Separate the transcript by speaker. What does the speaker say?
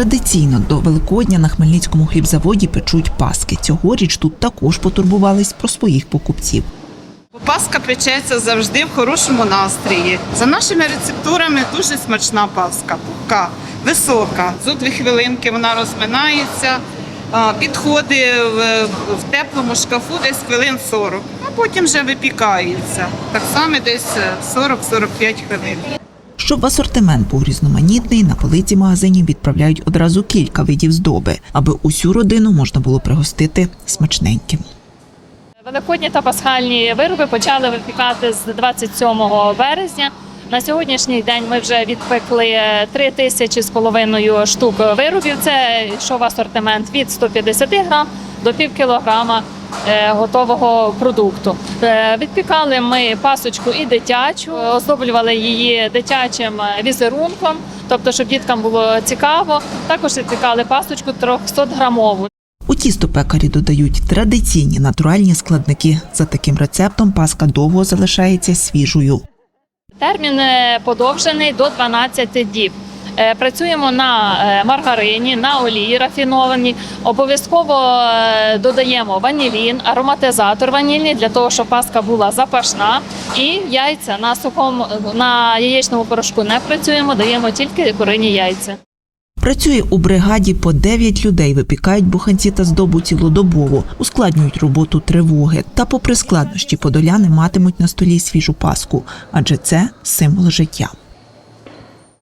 Speaker 1: Традиційно до Великодня на Хмельницькому хлібзаводі печуть паски. Цьогоріч тут також потурбувались про своїх покупців.
Speaker 2: Паска печеться завжди в хорошому настрої. За нашими рецептурами дуже смачна паска, пухка, висока. За дві хвилинки вона розминається, підходить в теплому шкафу десь хвилин 40, а потім вже випікається. Так само десь 40-45 хвилин.
Speaker 1: Щоб асортимент був різноманітний, на полиці магазинів відправляють одразу кілька видів здоби, аби усю родину можна було пригостити смачненьким.
Speaker 3: Великодні та пасхальні вироби почали випікати з 27 березня. На сьогоднішній день ми вже відпекли 3 тисячі з половиною штук виробів. Це йшов асортимент від 150 грам до пів кілограма готового продукту. Е, Відпікали ми пасочку і дитячу, оздоблювали її дитячим візерунком, тобто, щоб діткам було цікаво. Також відпікали пасочку 300 грамову.
Speaker 1: У тісто пекарі додають традиційні натуральні складники. За таким рецептом паска довго залишається свіжою.
Speaker 3: Термін е, подовжений до 12 діб. Е, Працюємо на е, маргарині, на олії рафіновані. Обов'язково е, додаємо ванілін, ароматизатор ванільний для того, щоб паска була запашна. І яйця на сухому на яєчному порошку не працюємо, даємо тільки курині яйця.
Speaker 1: Працює у бригаді по 9 людей, випікають буханці та здобу цілодобово, ускладнюють роботу тривоги. Та, попри складнощі, подоляни матимуть на столі свіжу паску, адже це символ життя.